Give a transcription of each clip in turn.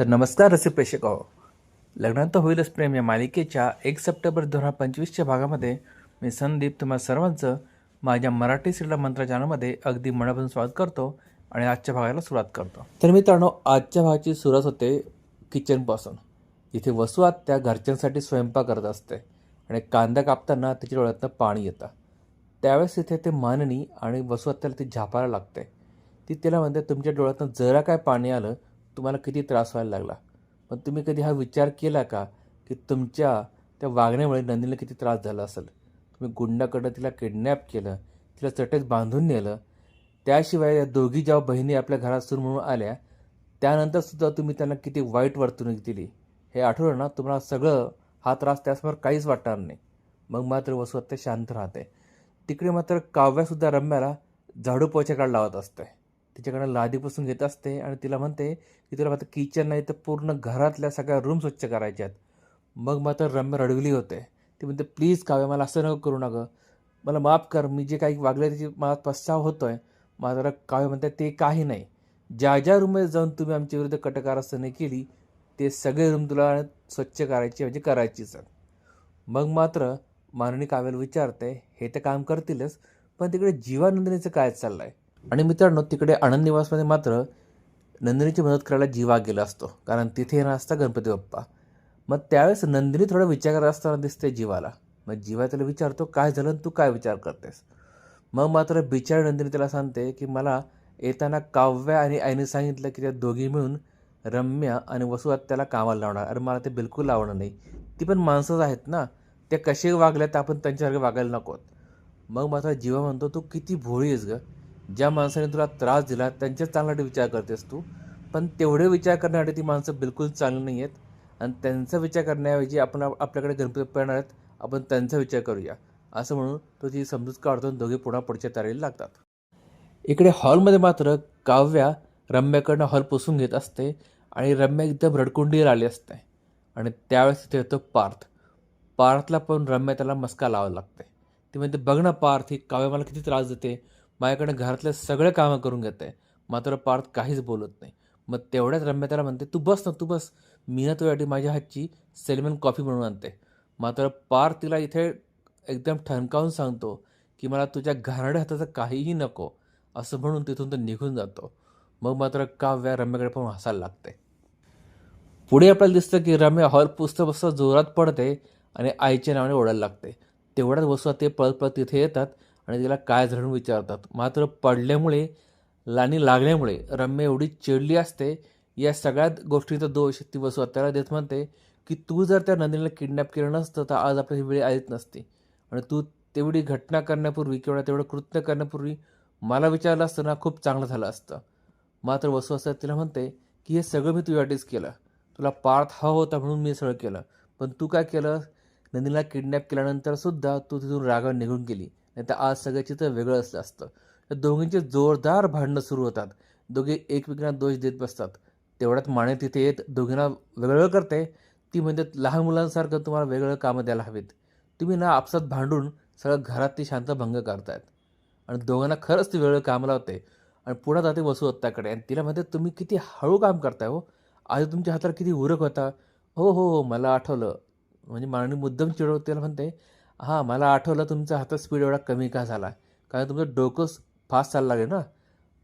तर नमस्कार रसिक प्रेक्षक हो लग्नात होईलच प्रेम या मालिकेच्या एक सप्टेंबर दोन हजार पंचवीसच्या भागामध्ये. मी संदीप तुम्हा सर्वांचं माझ्या मराठी सिरियल मंत्र चॅनलमध्ये अगदी मनापासून स्वागत करतो आणि आजच्या भागाला सुरुवात करतो. तर मित्रांनो आजच्या भागाची सुरुवात होते किचनपासून इथे वसू आत्या घरच्यांसाठी स्वयंपाक करत असते आणि कांदा कापताना तिच्या डोळ्यातनं पाणी येतं. त्यावेळेस इथे ते माननी आणि वसू आत्याला ती झापायला लागते. ती तिला म्हणते तुमच्या डोळ्यातनं जरा काय पाणी आलं तुम्हाला किती त्रास व्हायला लागला? पण तुम्ही कधी हा विचार केला का की तुमच्या त्या वागण्यामुळे नंदीला किती त्रास झाला असेल? तुम्ही गुंडाकडं तिला किडनॅप केलं तिला चटेत बांधून नेलं. त्याशिवाय या दोघी ज्या बहिणी आपल्या घरात सुरू म्हणून आल्या त्यानंतरसुद्धा तुम्ही त्यांना किती वाईट वर्तणूक दिली. हे आठवलं ना तुम्हाला सगळं हा त्रास त्यासमोर काहीच वाटणार नाही. मग मात्र वसू अत्य शांत राहते. तिकडे मात्र काव्यासुद्धा रम्याला झाडू पोछ्याकडे लावत असते. तिच्याकडनं लादीपासून घेत असते आणि तिला म्हणते की तुला मात्र किचन नाही तर पूर्ण घरातल्या सगळ्या रूम स्वच्छ करायच्या आहेत. मग मात्र रम्य रडविली होते. ती म्हणते प्लीज काव्या मला असं नको करू नका. मला माफ कर. मी जे काही वागले त्याची मला पश्चाव होतो आहे मात्र काव्य म्हणते ते काही नाही. ज्या ज्या रूममध्ये जाऊन तुम्ही आमच्या विरुद्ध कटकारस्थाने केली ते सगळे रूम तुला स्वच्छ करायची म्हणजे करायचीच आहेत. मग मात्र माननी काव्याला विचारते हे तर काम करतीलच पण तिकडे जीवानंदिनीचं काय चाललं आहे आणि मित्रांनो तिकडे आनंद निवासमध्ये मात्र नंदिनीची मदत करायला जीवा गेला असतो कारण तिथे येणार असता गणपती बाप्पा. मग त्यावेळेस नंदिनी थोडा विचार करत असताना दिसते जीवाला. मग जीवा त्याला विचारतो काय झालं आणि तू काय विचार करतेस? मग मात्र बिचारी नंदिनी त्याला सांगते की मला येताना काव्या आणि आईने सांगितलं की त्या दोघी मिळून रम्या आणि वसु त्याला कामाला लावणार. अरे मला ते बिलकुल आवडणार नाही. ती पण माणसंच आहेत ना. ते कसे वागल्यात आपण त्यांच्यासारखे वागायला नकोत मग मात्र जीवा म्हणतो तू किती भोळी आहेस गं. ज्या माणसाने तुला त्रास दिला त्यांच्याच चांगल्यासाठी विचार करतेस तू. पण तेवढे विचार करण्यासाठी ती माणसं बिलकुल चांगली नाही आहेत. आणि त्यांचा विचार करण्याऐवजी आपण आपल्याकडे गणपती बाप्पा येणार आहेत आपण त्यांचा विचार करूया. असं म्हणून तो ती समजूत काढतो आणि दोघे पुन्हा पुढच्या तयारीला लागतात. इकडे हॉलमध्ये मात्र काव्या रम्याकडनं हॉल पुसून घेत असते आणि रम्या एकदम रडकुंडीवर आली असते. आणि त्यावेळेस तिथे येतो पार्थ. पार्थला पण रम्या त्याला मस्का लावावं लागते. ती म्हणते बघ ना पार्थ ही काव्या मला किती त्रास देते. माझ्याकडे घरातले सगळे कामं करून घेते. मात्र पार्थ काहीच बोलत नाही. मग तेवढ्याच रम्या त्याला म्हणते तू बस ना तू बस. मी ना तुझ्यासाठी माझ्या हातची सेलमन कॉफी बनवून आणते. मात्र पार्थ तिला इथे एकदम ठणकावून सांगतो की मला तुझ्या घाणड्या हाताचं काहीही नको. असं म्हणून तिथून तो निघून जातो. मग मात्र काव्या रम्याकडे पण हसायला लागते. पुढे आपल्याला दिसतं की रम्या हॉल पुस्तक पुस्तक जोरात पडते आणि आईच्या नावाने ओढायला लागते. तेवढ्याच वस्तू ते पळत पळत तिथे येतात. आणि तिला काय झालं विचारतात. मात्र पडल्यामुळे लाणी लागल्यामुळे रम्या एवढी चिडली असते. या सगळ्यात गोष्टीचा दोष ती वसू त्याला देत म्हणते की तू जर त्या नंदिनीला किडनॅप केलं नसतं तर आज आपली वेळ आलीच नसती. आणि तू तेवढी घटना करण्यापूर्वी किंवा तेवढं कृत्य करण्यापूर्वी मला विचारलं असतं ना खूप चांगलं झालं असतं. मात्र वसू असतात तिला म्हणते की हे सगळं मी तुझ्यासाठीच केलं. तुला पार्थ हा होता म्हणून मी सगळं केलं. पण तू काय केलं? नंदिनीला किडनॅप केल्यानंतर सुद्धा तू तिथून रागावर निघून गेली. नाही तर आज सगळं चित्र वेगळं असलं असतं. तर दोघींचे जोरदार भांडणं सुरू होतात. दोघे एकमेकांना दोष देत बसतात. तेवढ्यात माने तिथे येत दोघींना वेगळं करते. ती म्हणजे लहान मुलांसारखं तुम्हाला वेगळं कामं द्यायला हवीत. तुम्ही ना आपसात भांडून सगळं घरात ती शांत भंग करतायत. आणि दोघांना खरंच ती वेगळं काम लावते. आणि पुढे जाते वसू आणि तिला म्हणते तुम्ही किती हळू काम करताय हो. आधी तुमच्या हाताला किती उरक होता. हो हो हो मला आठवलं. म्हणजे माननी मुद्दम चिडव म्हणते हां मला आठवलं तुमचा हातात स्पीड एवढा कमी का झाला? कारण तुमचं डोकं फास्ट चाललं लागेल ना?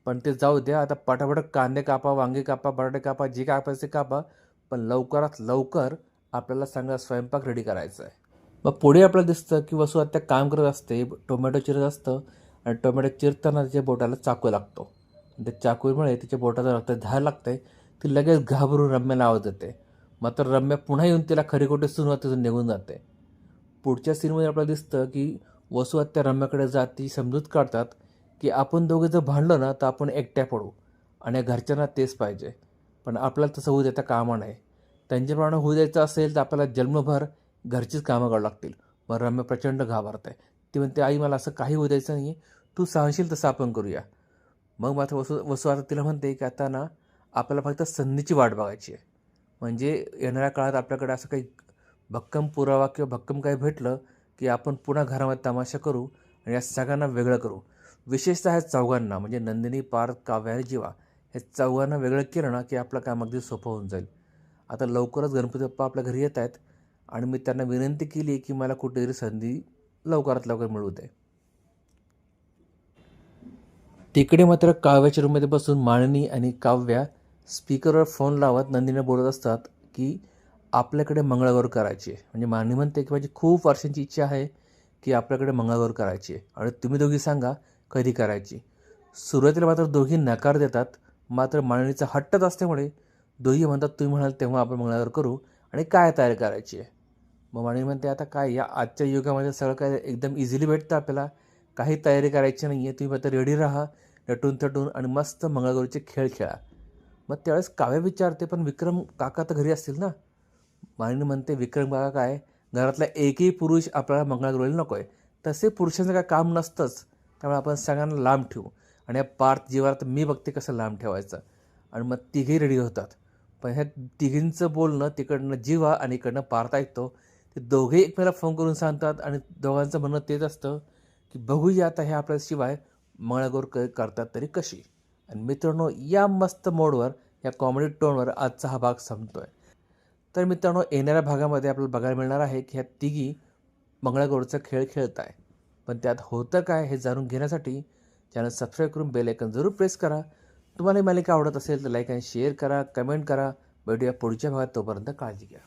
पण ते जाऊ द्या आता पटापट कांदे कापा वांगे कापा बटाटे कापा जे कापायचे कापा पण लवकरात लवकर आपल्याला सांगा स्वयंपाक रेडी करायचा आहे. मग पुढे आपल्याला दिसतं की वसू त्या काम करत असते टोमॅटो चिरत असतं आणि टोमॅटो चिरताना तिच्या बोटाला चाकू लागतो. त्या चाकूमुळे तिच्या बोटाला रक्त धार लागते ती लगेच घाबरून रम्याला आवाज देते मात्र रम्या पुन्हा येऊन तिला खरी खोटे सुरुवात तिथून निघून जाते. पुढच्या सीनमध्ये आपल्याला दिसतं की वसू आत्या रम्याकडे जात ती समजूत काढतात की आपण दोघे जर भांडलो ना तर आपण एकट्या पडू आणि घरच्यांना तेच पाहिजे. पण आपल्याला तसं होऊ देता कामा नाही त्यांच्याप्रमाणे होऊ द्यायचं असेल तर आपल्याला जन्मभर घरचीच कामं करावं लागतील. मग रम्य प्रचंड घाबरत. आहे ती म्हणते आई मला असं काही होऊ द्यायचं नाही तू सांगशील तसं आपण करूया. मग मात्र वसू वसू आता तिला म्हणते की आता ना आपल्याला फक्त संधीची वाट बघायची आहे. म्हणजे येणाऱ्या काळात आपल्याकडे असं काही भक्कम पुरावा किंवा भक्कम काही भेटलं की आपण पुन्हा घरामध्ये तमाशा करू आणि या सगळ्यांना वेगळं करू. विशेषतः ह्या चौघांना म्हणजे नंदिनी पार्थ काव्या आणि जीवा हे चौघांना वेगळं केलं ना की आपलं काम अगदी सोपं होऊन जाईल. आता लवकरच गणपती बाप्पा आपल्या घरी येत आहेत आणि मी त्यांना विनंती केली की मला कुठेतरी संधी लवकरात लवकर मिळू दे. तिकडे मात्र काव्याच्या रूममध्ये बसून माळणी आणि काव्या स्पीकरवर फोन लावत नंदीने बोलत असतात की आपल्याकडे मंगळागौर करायची आहे. म्हणजे माळणी म्हणते की माझी खूप वर्षांची इच्छा आहे की आपल्याकडे मंगळागौर करायची आहे. आणि तुम्ही दोघी सांगा कधी करायची? सुरुवातीला मात्र दोघी नकार देतात. मात्र माळणीचा हट्टच असल्यामुळे दोघी म्हणतात तुम्ही म्हणाल तेव्हा आपण मंगळागौर करू. आणि काय तयारी करायची आहे? मग माळणी म्हणते आता काय या आजच्या युगामध्ये सगळं काय एकदम इझिली भेटतं आपल्याला. काही तयारी करायची नाही आहे तुम्ही आता रेडी राहा नटून थटून आणि मस्त मंगळागौरीचे खेळ खेळा. मग त्यावेळेस काव्य विचारते पण विक्रम काका तर घरी असतील ना? माळणी म्हणते विक्रम काका काय? घरातला एकही पुरुष आपल्याला मंगळागौरीला नको आहे तसे पुरुषांचं काय काम नसतंच. त्यामुळे आपण सगळ्यांना लांब ठेवू. आणि या पार्थ जीवाला मी बघते कसं लांब ठेवायचं. आणि मग तिघेही रेडी होतात. पण ह्या तिघींचं बोलणं तिकडनं जीवा आणि इकडनं पार्थ ऐकतो. ते दोघेही एकमेकाला फोन करून सांगतात आणि दोघांचं म्हणणं तेच असतं की बघूया आता हे आपल्याशिवाय मंगळागौर क करतात तरी कशी. आणि मित्रांनो या मस्त मोडवर या कॉमेडी टोनवर आजचा हा भाग संपतो आहे तर मित्रांनो येणाऱ्या भागामध्ये आपल्याला बघायला मिळणार आहे की ह्या तिघी मंगळागौरचा खेळ खेळत आहे. पण त्यात होतं काय हे जाणून घेण्यासाठी चॅनल सबस्क्राईब करून बेल आयकन जरूर प्रेस करा. तुम्हाला ही मालिका आवडत असेल तर लाईक आणि शेअर करा कमेंट करा. भेटूया पुढच्या भागात तोपर्यंत काळजी घ्या.